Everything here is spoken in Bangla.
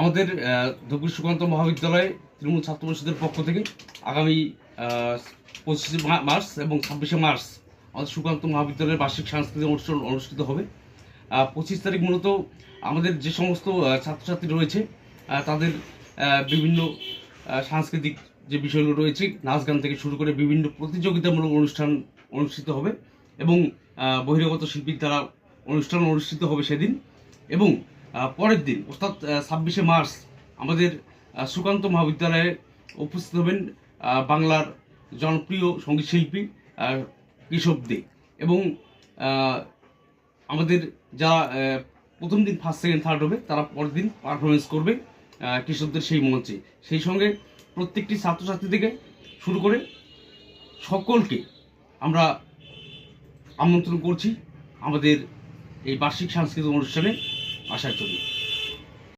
আমাদের ধুপুর সুকান্ত মহাবিদ্যালয়ে তৃণমূল ছাত্র পরিষদের পক্ষ থেকে আগামী পঁচিশে মার্চ এবং ছাব্বিশে মার্চ আমাদের সুকান্ত মহাবিদ্যালয়ের বার্ষিক সাংস্কৃতিক অনুষ্ঠান অনুষ্ঠিত হবে। পঁচিশ তারিখ মূলত আমাদের যে সমস্ত ছাত্রছাত্রী রয়েছে তাদের বিভিন্ন সাংস্কৃতিক যে বিষয়গুলো রয়েছে, নাচ গান থেকে শুরু করে বিভিন্ন প্রতিযোগিতামূলক অনুষ্ঠান অনুষ্ঠিত হবে এবং বহিরাগত শিল্পীর দ্বারা অনুষ্ঠান অনুষ্ঠিত হবে সেদিন এবং পরের দিন অর্থাৎ ছাব্বিশে মার্চ আমাদের সুকান্ত মহাবিদ্যালয়ে উপস্থিত হবেন বাংলার জনপ্রিয় সংগীত শিল্পী আহ, কেশব দে। এবং আমাদের যা প্রথম দিন ফার্স্ট সেকেন্ড থার্ড হবে তারা পরের দিন পারফরমেন্স করবে কৃষকদের সেই মঞ্চে। সেই সঙ্গে প্রত্যেকটি ছাত্রছাত্রী থেকে শুরু করে সকলকে আমরা আমন্ত্রণ করছি আমাদের এই বার্ষিক সাংস্কৃতিক অনুষ্ঠানে। আশা করি